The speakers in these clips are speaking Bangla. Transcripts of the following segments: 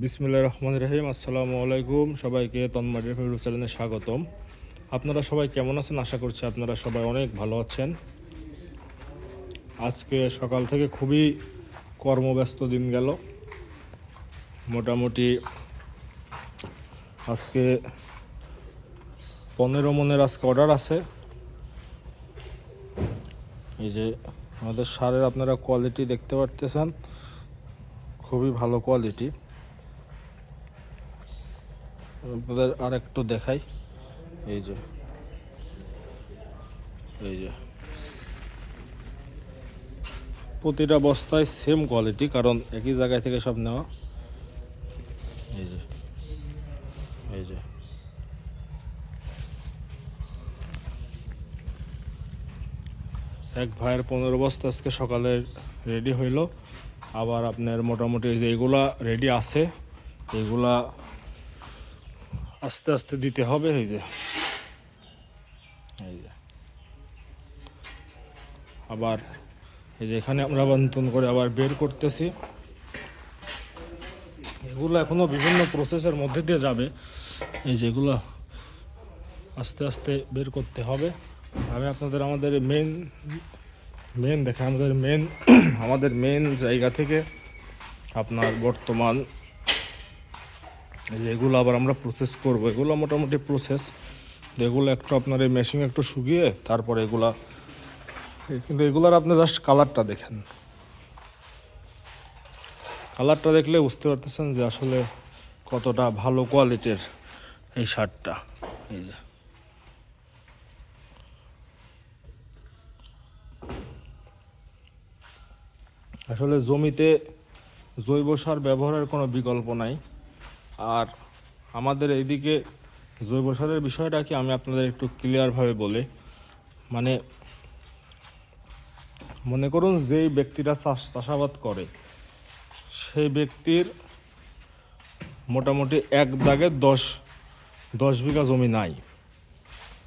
বিসমিল্লা রহমান রহিম, আসসালামু আলাইকুম। সবাইকে তন্মারের ইউটিউব চ্যানেলে স্বাগতম। আপনারা সবাই কেমন আছেন? আশা করছি আপনারা সবাই অনেক ভালো আছেন। আজকে সকাল থেকে খুবই কর্মব্যস্ত দিন গেল। মোটামুটি আজকে পনেরো মনের আজকে অর্ডার আছে। এই যে আমাদের সারের আপনারা কোয়ালিটি দেখতে পারতেছেন। খুবই ভালো কোয়ালিটি আপনাদের আর একটু দেখাই। এই যে। এই যে। প্রতিটা বস্তায় সেম কোয়ালিটি কারণ একই জায়গায় থেকে সব নেওয়া। এই যে। এই যে। এক ভাইয়ের পনেরো বস্তা আজকে সকালে রেডি হইল। আবার আপনার মোটামুটি যে এগুলা রেডি আছে। এগুলা আস্তে আস্তে দিতে হবে, এই যে। এই যে। আবার এই যে এখানে আমরা নতুন করে আবার বের করতেছি। এগুলো এখনও বিভিন্ন প্রসেসের মধ্যে দিয়ে যাবে। এই যেগুলো আস্তে আস্তে বের করতে হবে। আমি আপনাদের আমাদের মেন মেন দেখে আমাদের মেন আমাদের মেন জায়গা থেকে আপনার বর্তমান এগুলো আবার আমরা প্রসেস করব। এগুলো মোটামুটি প্রসেস এগুলো একটু আপনার এই মেশিন একটু শুকিয়ে তারপরে এগুলা কিন্তু এগুলার আপনি জাস্ট কালারটা দেখেন। কালারটা দেখলে বুঝতে পারতেছেন যে আসলে কতটা ভালো কোয়ালিটির এই শার্টটা এই যে। আসলে জমিতে জৈব সার ব্যবহারের কোনো বিকল্প নাই। আর আমাদের এইদিকে জৈব সারের বিষয়টা কি আমি আপনাদের একটু ক্লিয়ারভাবে বলি। মানে মনে করুন যেই ব্যক্তিরা চাষ চাষাবাদ করে, সেই ব্যক্তির মোটামুটি এক দাগে দশ দশ বিঘা জমি নাই।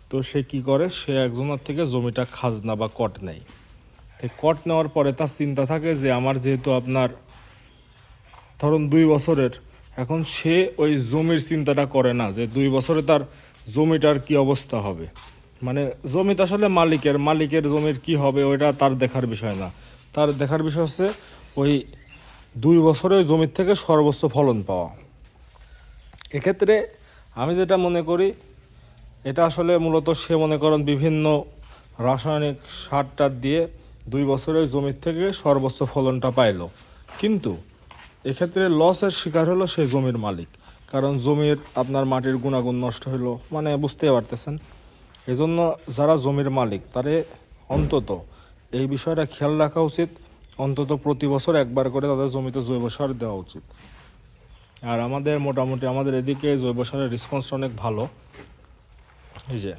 তো সে কি করে? সে একজনের থেকে জমিটা খাজনা বা কট নেয়। তো কট নেওয়ার পরে তার চিন্তা থাকে যে আমার যেহেতু আপনার ধরুন দুই বছরের এখন সে ওই জমির চিন্তাটা করে না যে দুই বছরে তার জমিটার কি অবস্থা হবে। মানে জমিটা আসলে মালিকের মালিকের জমির কি হবে ওইটা তার দেখার বিষয় না। তার দেখার বিষয় হচ্ছে ওই দুই বছরে জমির থেকে সর্বোচ্চ ফলন পাওয়া। এক্ষেত্রে আমি যেটা মনে করি, এটা আসলে মূলত সে মনে করেন বিভিন্ন রাসায়নিক সার টার দিয়ে দুই বছরের জমির থেকে সর্বোচ্চ ফলনটা পাইলো। কিন্তু এক্ষেত্রে লসের শিকার হলো সেই জমির মালিক। কারণ জমির আপনার মাটির গুণাগুণ নষ্ট হলো মানে বুঝতেই পারতেছেন। এজন্য যারা জমির মালিক, তারে অন্তত এই বিষয়টা খেয়াল রাখা উচিত। অন্তত প্রতি বছর একবার করে তাদের জমিতে জৈব সার দেওয়া উচিত। আর আমাদের মোটামুটি আমাদের এদিকে জৈব সারের রেসপন্সটা অনেক ভালো। এই যে,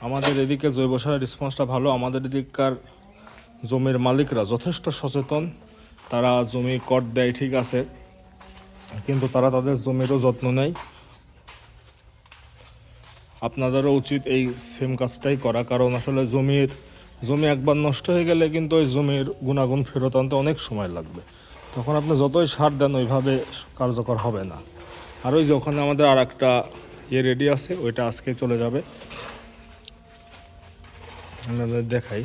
আমাদের এদিকে জৈব সারের রেসপন্সটা ভালো। আমাদের এদিককার জমির মালিকরা যথেষ্ট সচেতন। তারা জমি কট দেয়, ঠিক আছে। কিন্তু তারা তাদের জমিরও যত্ন নেয়। আপনাদেরও উচিত এই সেম কাজটাই করা। কারণ আসলে জমির, জমি একবার নষ্ট হয়ে গেলে কিন্তু ওই জমির গুণাগুণ ফেরত আনতে অনেক সময় লাগবে। তখন আপনি যতই সার দেন, ওইভাবে কার্যকর হবে না। আর ওই যখন আমাদের আর একটা ইয়ে রেডি আছে, ওইটা আজকে চলে যাবে। আমি আপনাদের দেখাই।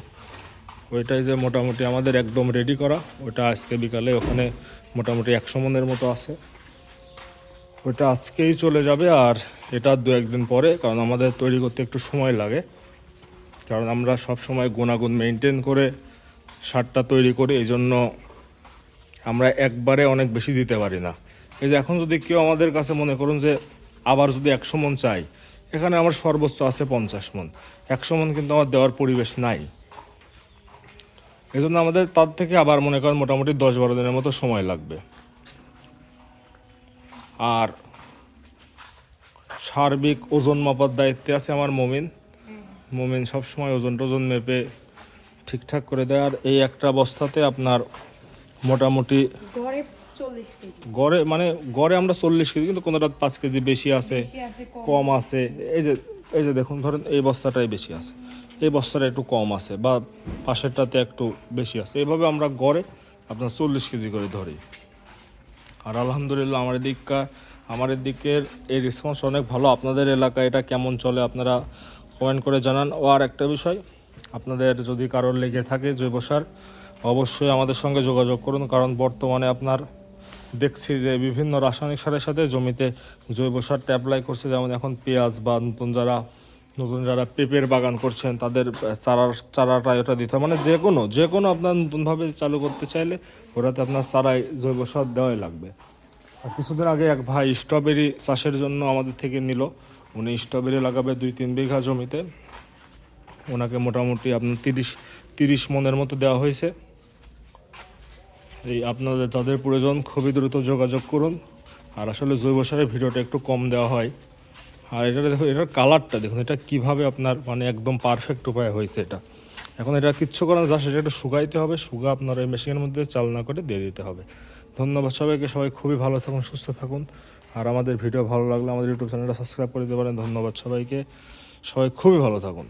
ওইটাই যে মোটামুটি আমাদের একদম রেডি করা, ওইটা আজকে বিকালে ওখানে মোটামুটি একশো মনের মতো আছে। ওইটা আজকেই চলে যাবে আর এটা দু একদিন পরে, কারণ আমাদের তৈরি করতে একটু সময় লাগে। কারণ আমরা সব সময় গুণাগুণ মেনটেন করে সারটা তৈরি করি, এই জন্য আমরা একবারে অনেক বেশি দিতে পারি না। এই যে এখন যদি কেউ আমাদের কাছে মনে করুন যে আবার যদি একশো মন চাই, এখানে আমার সর্বোচ্চ আছে পঞ্চাশ মন। একশো মন কিন্তু আমার দেওয়ার পরিবেশ নাই। এই জন্য আমাদের তার থেকে আবার মনে করেন মোটামুটি দশ বারো দিনের মতো সময় লাগবে। আর সার্বিক ওজন মাপার দায়িত্বে আছে আমার মমিন। মমিন সবসময় ওজন টোজন মেপে ঠিকঠাক করে দেয়। আর এই একটা বস্তাতে আপনার মোটামুটি গড়ে মানে গড়ে আমরা চল্লিশ কেজি কিন্তু কোনোটা পাঁচ কেজি বেশি আছে কম কম আছে। এই যে এই যে দেখুন ধরেন এই বস্তাটাই বেশি আছে। এই বস্তাটা একটু কম আছে বা পাশেরটাতে একটু বেশি আছে। এইভাবে আমরা গড়ে আপনার চল্লিশ কেজি করে ধরি। আর আলহামদুলিল্লাহ আমার এদিককার, আমার এদিকের এই রেসপন্স অনেক ভালো। আপনাদের এলাকায় এটা কেমন চলে আপনারা কমেন্ট করে জানান। ও আর একটা বিষয়, আপনাদের যদি কারোর লেগে থাকে জৈব সার, অবশ্যই আমাদের সঙ্গে যোগাযোগ করুন। কারণ বর্তমানে আপনার দেখছি যে বিভিন্ন রাসায়নিক সারের সাথে জমিতে জৈব সারটা অ্যাপ্লাই করছে। যেমন এখন পেঁয়াজ বা নতুন যারা নতুন যারা পেঁপের বাগান করছেন, তাদের চারার, চারাটা এটা দিতে মানে যে কোনো যে কোনো আপনার নতুনভাবে চালু করতে চাইলে ওটাতে আপনার চারাই জৈব সার দেওয়াই লাগবে। আর কিছুদিন আগে এক ভাই স্ট্রবেরি চাষের জন্য আমাদের থেকে নিল। উনি স্ট্রবেরি লাগাবে দুই তিন বিঘা জমিতে। ওনাকে মোটামুটি আপনার তিরিশ তিরিশ মনের মতো দেওয়া হয়েছে। এই আপনাদের, যাদের প্রয়োজন, খুবই দ্রুত যোগাযোগ করুন। আর আসলে জৈব সারের ভিডিওটা একটু কম দেওয়া হয়। আর এটা দেখুন এটার কালারটা দেখুন, এটা কীভাবে আপনার মানে একদম পারফেক্ট উপায় হয়েছে এটা। এখন এটা কিচ্ছু করার যা সেটা একটু শুকাইতে হবে, শুকা আপনার এই মেশিনের মধ্যে চালনা করে দিয়ে দিতে হবে। ধন্যবাদ সবাইকে, সবাই খুবই ভালো থাকুন, সুস্থ থাকুন। আর আমাদের ভিডিও ভালো লাগলে আমাদের ইউটিউব চ্যানেলটা সাবস্ক্রাইব করে দিতে পারেন। ধন্যবাদ সবাইকে। সবাই খুবই ভালো থাকুন।